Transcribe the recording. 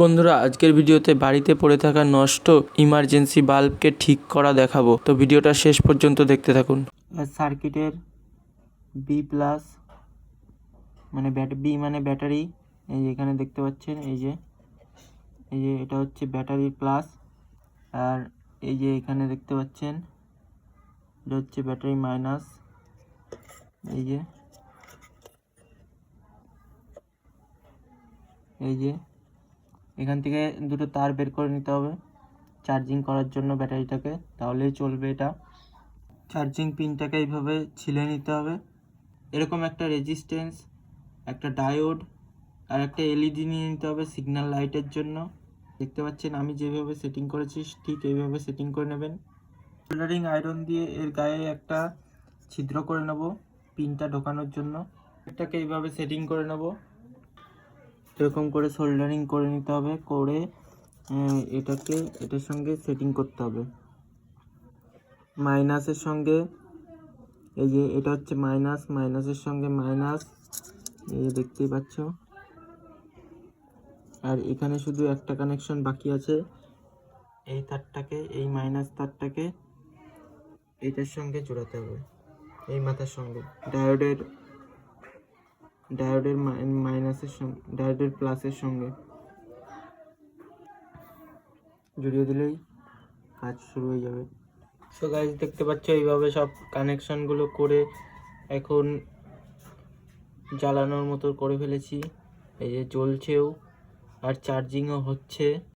বন্ধুরা, আজকের ভিডিওতে বাড়িতে পড়ে থাকা নষ্ট ইমার্জেন্সি বাল্বকে ঠিক করা দেখাবো। তো ভিডিওটা শেষ পর্যন্ত দেখতে থাকুন। সার্কিটের বি প্লাস মানে ব্যাট বি মানে ব্যাটারি এই যে এখানে দেখতে পাচ্ছেন, এই যে এই যে এটা হচ্ছে ব্যাটারি প্লাস আর এই যে এখানে দেখতে পাচ্ছেন, এটা হচ্ছে ব্যাটারি মাইনাস এই যে এই যে এখান থেকে দুটো তার বের করে নিতে হবে। চার্জিং করার জন্য ব্যাটারিটাকে, তাহলেই চলবে এটা। চার্জিং পিনটাকে এইভাবে ছিলে নিতে হবে। এরকম একটা রেজিস্ট্যান্স একটা ডায়োড আর একটা এলইডি নিয়ে নিতে হবে সিগন্যাল লাইটের জন্য। দেখতে পাচ্ছেন, আমি যেভাবে সেটিং করেছি, ঠিক এইভাবে সেটিং করে নেবেন। সোল্ডারিং আয়রন দিয়ে এর গায়ে একটা ছিদ্র করে নেব পিনটা ঢোকানোর জন্য। এটাকে এইভাবে সেটিং করে নেব। এরকম করে সোল্ডারিং করে নিতে হবে, করে এটাকে, এটার সঙ্গে সেটিং করতে হবে। মাইনাসের সঙ্গে, এই যে এটা হচ্ছে মাইনাস মাইনাসের সঙ্গে মাইনাস এই দেখতেই পাচ্ছ। আর এখানে শুধু একটা কানেকশন বাকি আছে, এই তারটাকে এই মাইনাস তারটাকে এটার সঙ্গে জোড়াতে হবে, এই মাথার সঙ্গে। ডায়োডের ডায়োডের মাইনাসের সঙ্গে, ডায়োডের প্লাসের সঙ্গে। জড়িয়ে দিলেই কাজ শুরু হয়ে যাবে। সো গাইজ দেখতে পাচ্ছ, এইভাবে সব কানেকশানগুলো করে এখন জ্বালানোর মতো করে ফেলেছি। এই যে জ্বলছেও আর চার্জিংও হচ্ছে।